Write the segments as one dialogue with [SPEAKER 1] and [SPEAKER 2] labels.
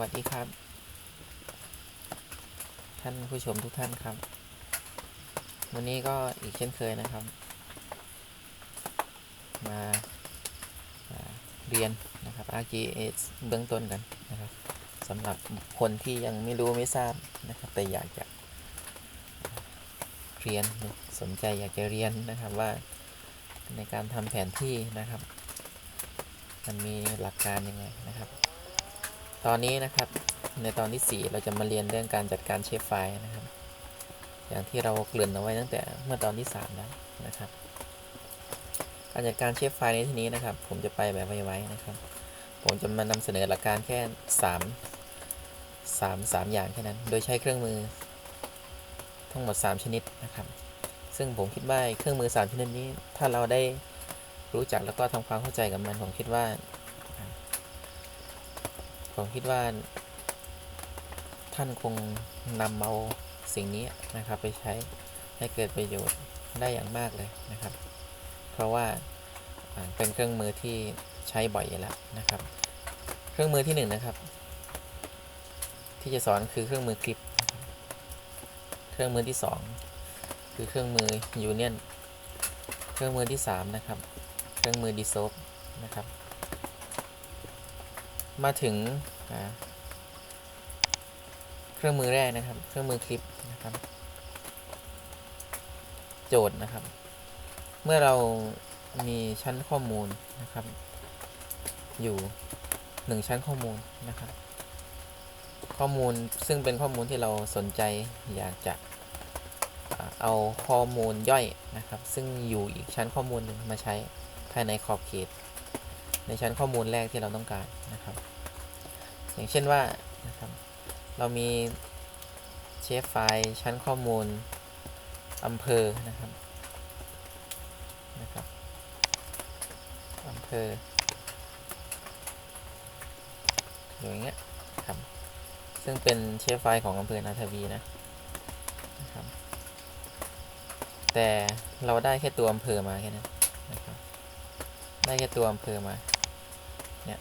[SPEAKER 1] วัสดีครับ ท่านผู้ชมทุกท่านครับ วันนี้ก็อีกเช่นเคยนะครับ มาาเรียนนะครับ RGS เบื้องต้นกันนะครับสำหรับคนที่ยังไม่รู้ไม่ทราบนะครับ แต่อยากจะเรียนสนใจอยากจะเรียนนะครับว่าในการทำแผนที่นะครับ มันมีหลักการยังไงนะครับ ตอนนี้นะครับในตอนที่ 4 เราจะมาเรียนเรื่องการจัดการเชฟไฟล์นะครับ อย่างที่เราเกริ่นเอาไว้ตั้งแต่เมื่อตอนที่ 3 แล้วนะครับ การจัดการเชฟไฟล์ในที่นี้นะครับ ผมจะไปแบบไวๆนะครับ ผมจะมานำเสนอหลักการแค่ 3 3 3 อย่างแค่นั้น โดยใช้เครื่องมือ ทั้งหมด 3 ชนิดนะครับ ซึ่งผมคิดว่าเครื่องมือ 3 ชนิดนี้ ถ้าเราได้รู้จักแล้วก็ทำความเข้าใจกับมันผมคิดว่า ผมคิดว่า ท่านคงนำเอาสิ่งนี้นะครับ ไปใช้ให้เกิดประโยชน์ได้อย่างมากเลยนะครับ เพราะว่าเป็นเครื่องมือที่ใช้บ่อยอยู่แล้วนะครับ เครื่องมือที่หนึ่งนะครับ ที่จะสอนคือเครื่องมือคลิป เครื่องมือที่สองคือเครื่องมือยูเนียน เครื่องมือที่สามนะครับ เครื่องมือดีโซฟนะครับ มาถึงเครื่องมือแรกนะครับ เครื่องมือคลิปนะครับ โจทย์นะครับ เมื่อเรามีชั้นข้อมูลนะครับ อยู่หนึ่งชั้นข้อมูลนะครับ ข้อมูลซึ่งเป็นข้อมูลที่เราสนใจอยากจะเอาข้อมูลย่อยนะครับ ซึ่งอยู่อีกชั้นข้อมูลหนึ่งมาใช้ภายในขอบเขต ในชั้นข้อมูลแรกที่เราต้องการนะครับ อย่างเช่นว่านะครับเรามีเชฟไฟล์ชั้นข้อมูลอำเภอนะครับนะครับอำเภออย่างเงี้ยครับซึ่งเป็นเชฟไฟล์ของอำเภอนาทวีนะนะครับแต่เราได้แค่ตัวอำเภอมาแค่นั้นนะครับได้แค่ตัวอำเภอมาเนี่ย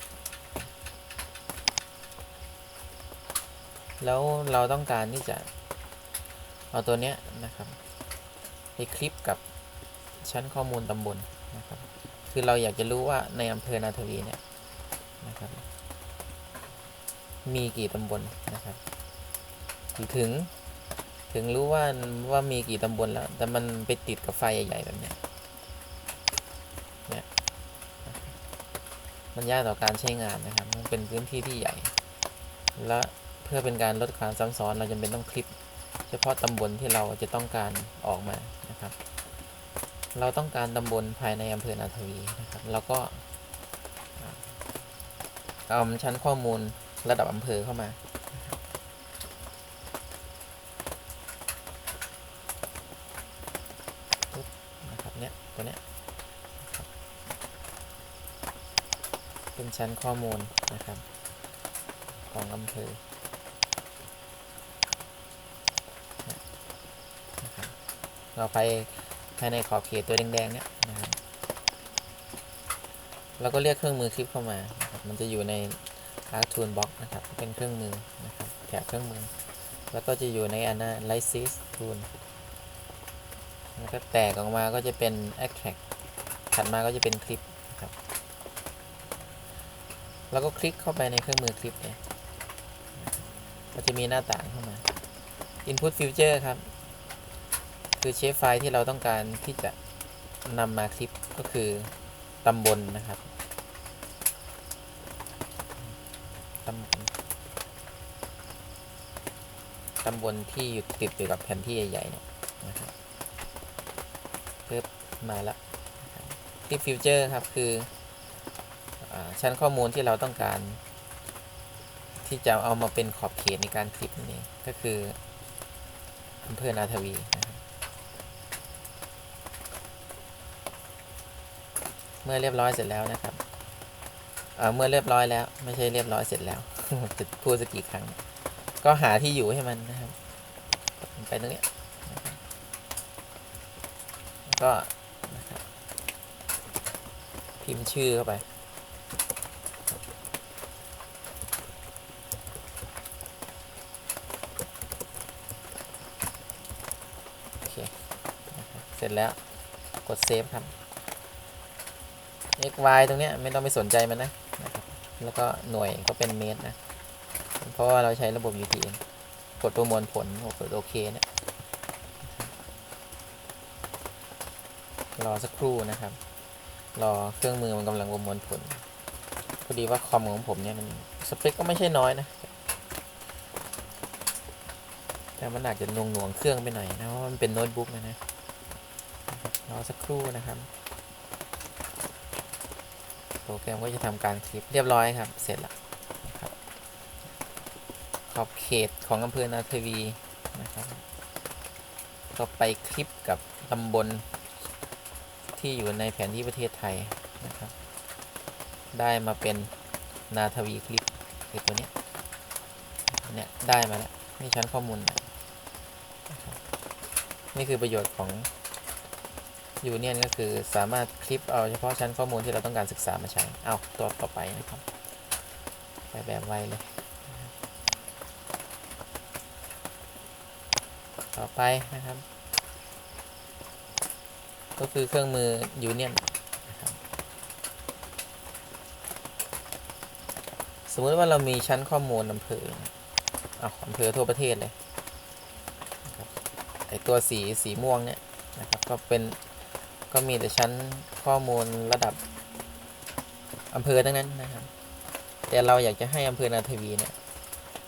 [SPEAKER 1] แล้วเราต้องการที่จะเอาตัวเนี้ยนะครับไปคลิปกับชั้นข้อมูลตำบลนะครับ คือเราอยากจะรู้ว่าในอำเภอนาทวีเนี่ยนะครับ มีกี่ตำบลนะครับ ถึงถึงรู้ว่าว่ามีกี่ตำบลแล้ว แต่มันไปติดกับไฟใหญ่ๆแบบเนี้ยเนี่ยมันยากต่อการใช้งานนะครับ มันเป็นพื้นที่ที่ใหญ่ และ พื่อเป็นการลดความซ้ำซ้อนเราจำเป็นต้องคลิป เฉพาะตำบลที่เราจะต้องการออกมานะครับ เราต้องการตำบลภายในอำเภอนาทวีนะครับแล้วก็เอาชั้นข้อมูลระดับอำเภอเข้ามานะครับเนี่ยตัวเนี้ยเป็นชั้นข้อมูลนะครับ ของอำเภอนะครับ เราไปภายในขอบเขตตัวแดงๆเนี่ยนะครับเราก็เรียกเครื่องมือคลิปเข้ามานะครับมันจะอยู่ใน Arc Tool Box นะครับ เป็นเครื่องมือนะครับแถบเครื่องมือ แล้วก็จะอยู่ใน Analysis Tool แล้วก็แตกออกมาก็จะเป็น Extract ถัดมาก็จะเป็นคลิปนะครับแล้วก็คลิกเข้าไปในเครื่องมือคลิปเนี่ยก็จะมีหน้าต่างเข้ามา Input Future ครับ คือเชฟไฟล์ที่เราต้องการที่จะนำมาคลิปก็คือตำบลนะครับตำบลตำบลที่อยู่ติดอยู่กับแผนที่ใหญ่ๆเนี่ยนะครับเพิ่มมาแล้วนะครับคลิปฟิวเจอร์ครับคืออชั้นข้อมูลที่เราต้องการ ที่จะเอามาเป็นขอบเขตในการคลิปนั่นเองก็คืออำเภอนาทวีนะ มื่อเรียบร้อยเสร็จแล้วนะครับเมื่อเรียบร้อยแล้วไม่ใช่เรียบร้อยเสร็จแล้วจะพูดสักกี่ครั้ง ก็หาที่อยู่ให้มันนะครับ ไปตรงนี้ก็พิมพ์ชื่อเข้าไปโอเคเสร็จแล้วกดเซฟครับ x y ตรงเนี้ยไม่ต้องไปสนใจมันนะนะครับแล้วก็หน่วยก็เป็นเมตรนะ เพราะว่าเราใช้ระบบ UTM กดประมวลผลกดโอเคเนี่ยรอสักครู่นะครับ รอเครื่องมือมันกำลังประมวลผลพอดีว่าคอมของผมเนี่ยมันสเปคก็ไม่ใช่น้อยนะ แต่มันอาจจะน่วงหน่วงๆเครื่องไปหน่อยนะเพราะมันเป็นโน้ตบุ๊กนะนะรอสักครู่นะครับ โปรแกรมก็จะทำการคลิปเรียบร้อยครับ เสร็จแล้วครับขอบเขตของอำเภอนาทวีนะครับ ก็ไปคลิปกับตำบลที่อยู่ในแผนที่ประเทศไทยนะครับ ได้มาเป็นนาทวีคลิปคือตัวเนี้ยเนี่ยได้มาแล้วนี่ชั้นข้อมูลนะนี่คือประโยชน์ของ ยูเนียนก็คือสามารถคลิปเอาเฉพาะชั้นข้อมูลที่เราต้องการศึกษามาใช้ เอาตัวต่อไปนะครับไปแบบไวเลย ต่อไปนะครับ ก็คือเครื่องมือยูเนียนนะครับสมมติว่าเรามีชั้นข้อมูลอำเภอเอาอำเภอทั่วประเทศเลยไอตัวสีสีม่วงเนี่ยนะครับก็เป็น ก็มีแต่ชั้นข้อมูลระดับอำเภอทั้งนั้นนะครับ แต่เราอยากจะให้อำเภอนาทวีเนี่ย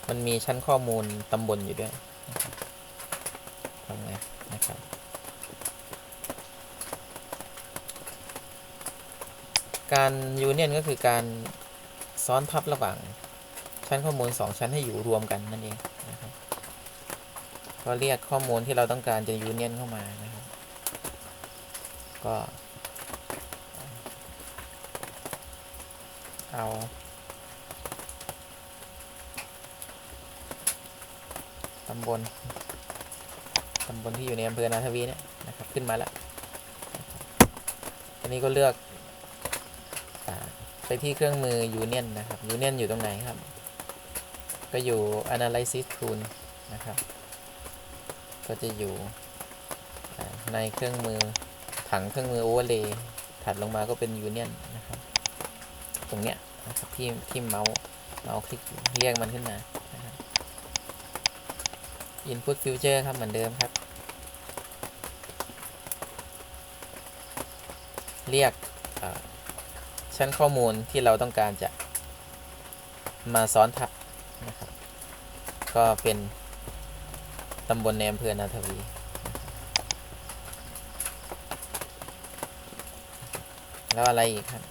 [SPEAKER 1] มันมีชั้นข้อมูลตำบลอยู่ด้วยนะครับทำไงนะครับ การยูเนียนก็คือการซ้อนทับระหว่าง ชั้นข้อมูล 2 ชั้นให้อยู่รวมกันนั่นเองนะครับก็เรียกข้อมูลที่เราต้องการจะยูเนียนเข้ามานะครับ ก็ เอา ตำบล ตำบลที่อยู่ในอำเภอนาทวีเนี่ยนะครับ ขึ้นมาแล้ว อันนี้ก็เลือกอไปที่เครื่องมือ Union นะครับ Union อยู่ตรงไหนครับ ก็อยู่ Analysis Tool นะครับ ก็จะอยู่ในเครื่องมือ ถังเครื่องมือ Overlay ถัดลงมาก็เป็น Union นนะครับ ตรงเนี้ยนะครับที่ที่เมาส์เมาส์คลิกเรียกมันขึ้นมานะครับ Input Future ครับเหมือนเดิมครับ เรียกชั้นข้อมูลที่เราต้องการจะมาซ้อนทับนะครับ ก็เป็นตำบลในอำเภอนาทวีนะครับ แล้วอะไรอีกครับ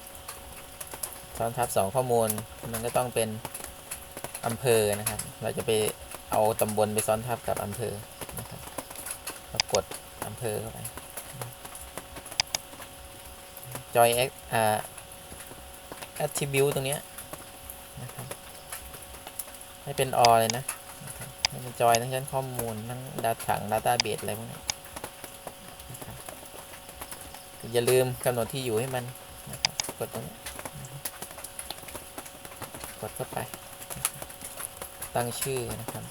[SPEAKER 1] ซ้อนทับสองข้อมูลมันก็ต้องเป็นอำเภอนะครับ เราจะไปเอาตำบลไปซ้อนทับกับอำเภอนะครับก็กดอำเภอเข้าไป joy x อ่า attribute ตรงเนี้ยนะครับให้เป็น all เลยนะให้เป็นจอยทั้งชั้นข้อมูลทั้งดาถัง database อะไรพวกเนี้ยนะครับ อย่าลืมกำหนดที่อยู่ให้มันนะครับกดตรงนี้กดเข้าไป ตั้งชื่อนะครับ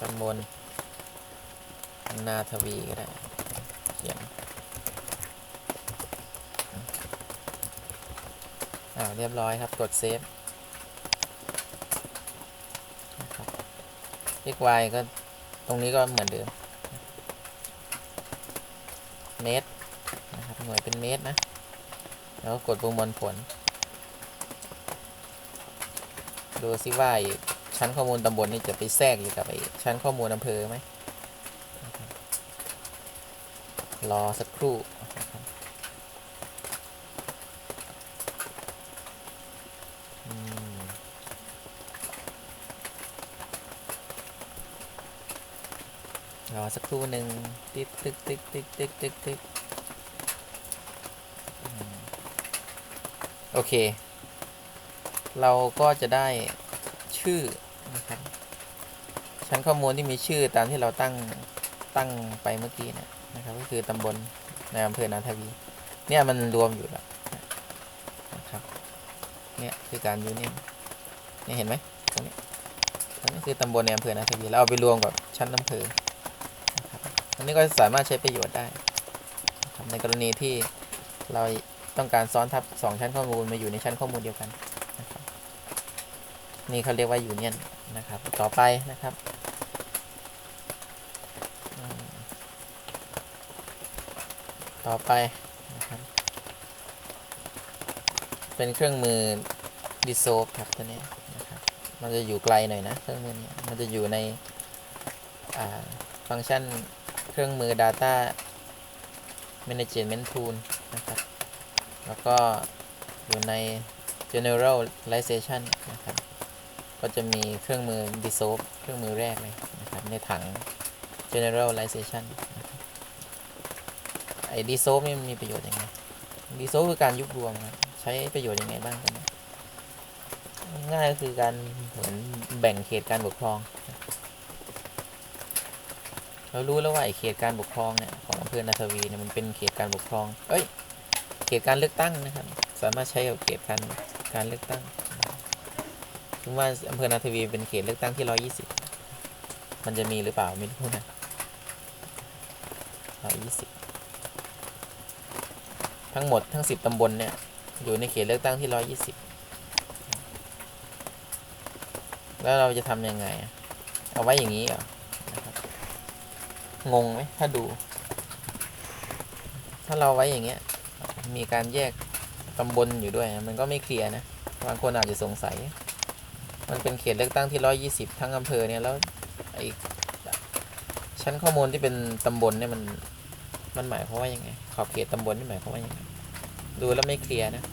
[SPEAKER 1] ตำบลนาทวีก็ได้เขียนอ่าเรียบร้อยครับ กดเซฟนะครับ x y ก็ตรงนี้ก็เหมือนเดิม เมตรนะครับหน่วยเป็นเมตรนะ แล้วก็กดประมวลผล ดูซิว่าชั้นข้อมูลตำบลนี่จะไปแทรกอยู่กับไอ้ชั้นข้อมูลอำเภอไหมรอสักครู่นะครับอืมรอ สักครู่หนึ่งติ๊กติ๊กติ๊กติ๊กติ๊กติ๊กติ๊กโอเค เราก็จะได้ชื่อนะครับชั้นข้อมูลที่มีชื่อตามที่เราตั้งตั้งไปเมื่อกี้นะนะครับ ก็คือตำบลในอำเภอนาทวี เนี่ยมันรวมอยู่แล้วนะครับ เนี่ยคือการยูเนียนเนี่ยเห็นไหมตรงนี้ตรงนี้คือตำบลในอำเภอนาทวีแล้วเอาไปรวมกับชั้นอำเภอ อันนี้ก็สามารถใช้ประโยชน์ได้ในกรณีที่เราต้องการซ้อนทับสองชั้นข้อมูลมาอยู่ในชั้นข้อมูลเดียวกันนะครับนี่เขาเรียกว่ายูเนียนนะครับ ต่อไปนะครับต่อไปนะครับเป็นเครื่องมือดิโซฟครับตัวนี้นะครับ มันจะอยู่ไกลหน่อยนะเครื่องมือนี้มันจะอยู่ในฟังก์ชัน เครื่องมือ Data Management Tool นะครับ แล้วก็อยู่ใน Generalization นะครับ ก็จะมีเครื่องมือ Dissolve เครื่องมือแรกเลยนะครับ ในถัง Generalization ไอ้ Dissolve นี่มันมีประโยชน์ยังไง Dissolve คือการยุบรวมครับใช้ประโยชน์ยังไงบ้างกันง่ายก็คือการเหมือนแบ่งเขตการปกครอง เรารู้แล้วว่าไอ้เขตการปกครองเนี่ยของอำเภอนาทวีเนี่ยมันเป็นเขตการปกครอง เอ้ย เขตการเลือกตั้งนะครับ สามารถใช้กับเขตการการเลือกตั้งถึงว่าอำเภอนาทวีเป็นเขตเลือกตั้งที่ร้อยี่สิบมันจะมีหรือเปล่าไม่รู้นะร้อยี่สิบทั้งหมดทั้งสิบตำบลเนี่ยอยู่ในเขตเลือกตั้งที่ร้อยี่สิบแล้วเราจะทำยังไง เอาไว้อย่างนี้เหรอนะ งงไหมถ้าดู ถ้าเราไว้อย่างเงี้ย มีการแยกตำบลอยู่ด้วย มันก็ไม่เคลียร์นะบางคนอาจจะสงสัย มันเป็นเขตเลือกตั้งที่ร้อยี่สิบทั้งอำเภอเนี่ยแล้วไอชั้นข้อมูลที่เป็นตำบลเนี่ยมันมันหมายความว่ายังไงขอบเขตตำบลนี่หมายความว่ายังไงดูแล้วไม่เคลียร์นะ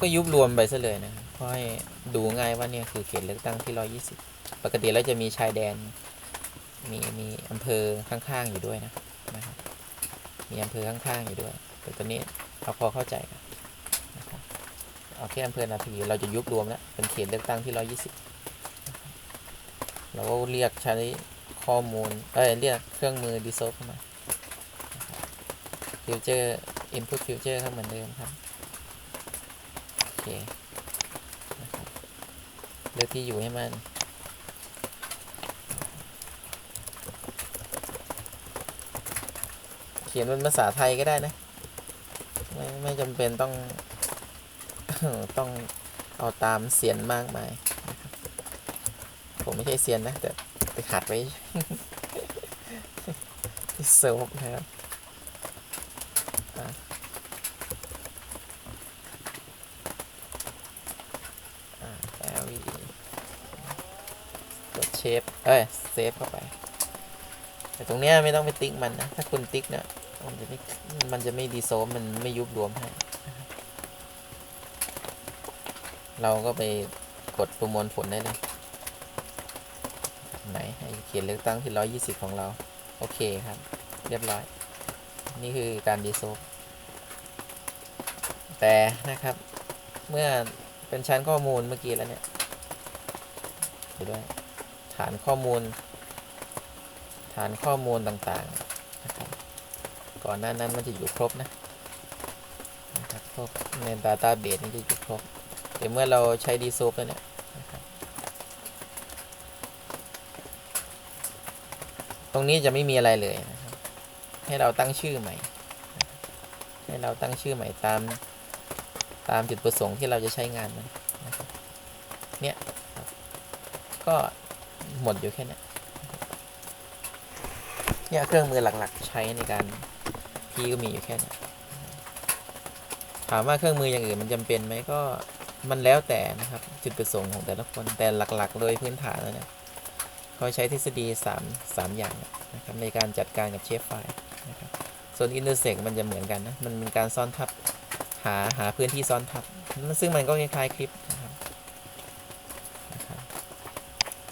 [SPEAKER 1] ก็ยุบรวมไปซะเลยนะเพราะให้ดูง่ายว่าเนี่ยคือเขตเลือกตั้งที่ร้อยี่สิบ ปกติแล้วจะมีชายแดน มีมีอำเภอข้างๆอยู่ด้วยนะนะครับมีอำเภอข้างๆอยู่ด้วยแต่ตอนนี้เราพอเข้าใจนะครับเอาแค่อำเภอนาทีเราจะยุบรวมแล้วเป็นเขตเลือกตั้งที่ร้อยี่สิบเราก็เรียกใช้ข้อมูลเอ้ยเรียกเครื่องมือดีโซเข้ามาฟิวเจอร์ input future เข้าเหมือนเดิมครับโอเคนะครับเลือกที่อยู่ให้มัน ขียนเป็นภาษาไทยก็ได้นะ ไม่ไม่จำเป็นต้อง ต้องเอาตามเสียนมากมายนะครับผมไม่ใช่เสียนนะ แต่ไปขัดไว้ที่เซิร์ฟนะครับอะอ่า LE กดเชฟ เอ้ย เซฟเข้าไป แต่ตรงเนี้ยไม่ต้องไปติ๊กมันนะ ถ้าคุณติ๊กเนี่ย มันจะไม่มันจะไม่ดีโซมมันไม่ยุบรวมให้เราก็ไปกดประมวลผลได้เลย ไหนเขียนเลือกตั้งที่ร้อยี่สิบของเรา โอเคครับ เรียบร้อย นี่คือการดีโซฟแต่นะครับ เมื่อเป็นชั้นข้อมูลเมื่อกี้แล้วเนี่ยดูด้วยฐานข้อมูล ฐานข้อมูลต่างๆ ก่อนหน้านั้นมันจะอยู่ครบนะนะครับครบใน Database นี่จะอยู่ครบแต่เมื่อเราใช้ดีโซฟแล้วเนี่ยตรงนี้จะไม่มีอะไรเลยนะครับให้เราตั้งชื่อใหม่ ให้เราตั้งชื่อใหม่ตามตามจุดประสงค์ที่เราจะใช้งานมันนะครับเนี่ยก็หมดอยู่แค่นี้เนี่ยเครื่องมือหลักๆใช้ในการ พี่ก็มีอยู่แค่นี้ถามว่าเครื่องมืออย่างอื่นมันจำเป็นไหมก็มันแล้วแต่นะครับ จุดประสงค์ของแต่ละคนแต่หลักๆ โดยพื้นฐานแล้วเนี่ยเขาใช้ทฤษฎี3 3อย่างนะครับในการจัดการกับเชฟไฟล์นะครับส่วน intersect มันจะเหมือนกันนะ มันเป็นการซ่อนทับหาหาพื้นที่ซ่อนทับ ซึ่งมันก็คล้ายๆคลิปนะครับนะครับ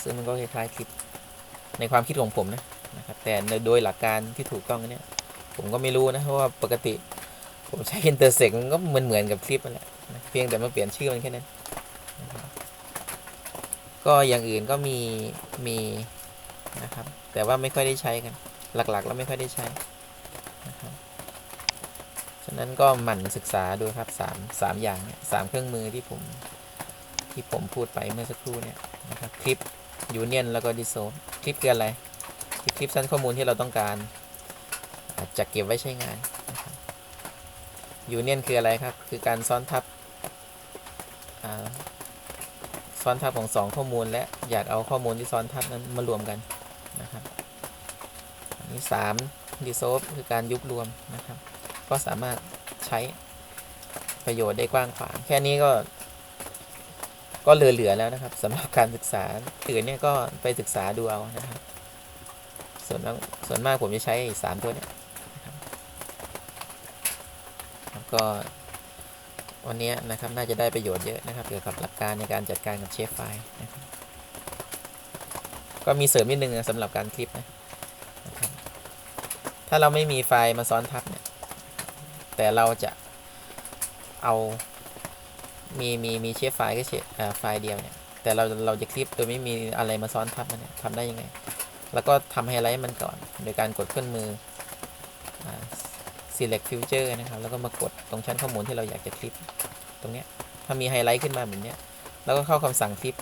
[SPEAKER 1] ซึ่งมันก็คล้ายๆคลิปในความคิดของผมนะนะครับแต่โดยหลักการที่ถูกต้องเนี่ย ผมก็ไม่รู้นะเพราะว่าปกติ ผมใช้ intersect มันก็เหมือนเหมือนกับคลิปนั่นแหละเพียงแต่มาเปลี่ยนชื่อมันแค่นั้นก็อย่างอื่นก็มีมีนะครับ แต่ว่าไม่ค่อยได้ใช้กัน หลักๆ แล้วไม่ค่อยได้ใช้นะครับฉะนั้นก็หมั่นศึกษาดูครับสามสามอย่างเนี่ยสามเครื่องมือที่ผมที่ผมพูดไปเมื่อสักครู่เนี่ยนะครับคลิปยูเนียนแล้วก็ดิโซคลิปคืออะไรคลิปชั้นข้อมูลที่เราต้องการ จจะเก็บไว้ใช้งานยูเนียนคืออะไรครับ คือการซ้อนทับซ้อนทับของสองข้อมูลและอยากเอาข้อมูลที่ซ้อนทับนั้นมารวมกันนะครับอันนี้สามดิโซคือการยุบรวมนะครับ ก็สามารถใช้ประโยชน์ได้กว้างขวาง แค่นี้ก็ ก็เหลือๆแล้วนะครับสำหรับการศึกษาอื่นเนี่ยก็ไปศึกษาดูเอานะครับ ส่วนมากส่วนมากผมจะใช้ไอ้สามตัวเนี้ยนะครับแล้ว ก็วันนี้นะครับน่าจะได้ประโยชน์เยอะนะครับ เกี่ยวกับหลักการในการจัดการกับเชฟไฟล์นะครับก็มีเสริมนิดนึงนะสำหรับการคลิปนะนะครับถ้าเราไม่มีไฟล์มาซ้อนทับเนี่ยแต่เราจะเอามีมีมีเชฟไฟล์ก็เชฟอ่ไฟล์เดียวเนี่ยแต่เราเราจะคลิปโดยไม่มีอะไรมาซ้อนทับมันเนี่ยทำได้ยังไง แล้วก็ทำไฮไลท์มันก่อน โดยการกดเครื่องมือ select future นะครับ แล้วก็มากดตรงชั้นข้อมูลที่เราอยากจะคลิป ตรงเนี้ยถ้ามีไฮไลท์ขึ้นมาแบบเนี้ย แล้วก็เข้าคำสั่งคลิป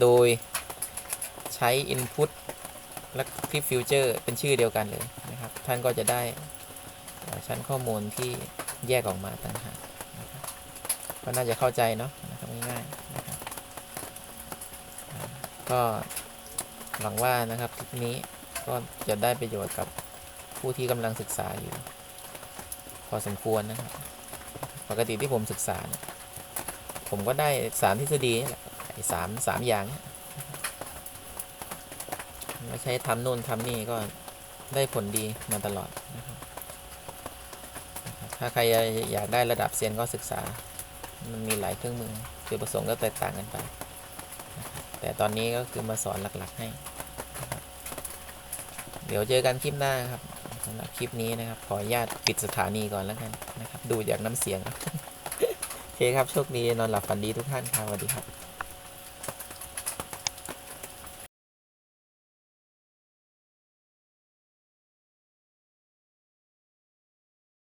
[SPEAKER 1] โดยใช้ input และคลิป future เป็นชื่อเดียวกันเลยนะครับ ท่านก็จะได้ชั้นข้อมูลที่แยกออกมาต่างหากก็น่าจะเข้าใจเนาะนะครับง่ายๆนะครับก็หวังว่านะครับคลิปนี้ก็จะได้ประโยชน์กับผู้ที่กำลังศึกษาอยู่ พอสมควรนะครับ ปกติที่ผมศึกษาเนี่ยผมก็ได้สามทฤษฎีนี่แหละสามสามอย่างไม่ใช้ทำนู่นทำนี่ก็ได้ผลดีมาตลอดนะครับถ้าใครอยากได้ระดับเซียนก็ศึกษา มันมีหลายเครื่องมือจุดประสงค์ก็แตกต่างกันไป แต่ตอนนี้ก็คือมาสอนหลักๆให้ เดี๋ยวเจอกันคลิปหน้าครับ สำหรับคลิปนี้นะครับ ขออนุญาตปิดสถานีก่อนแล้วกันนะครับ ดูจากน้ำเสียงโอเคครับ โชคดีนอนหลับฝันดีทุกท่านครับสวัสดีครับ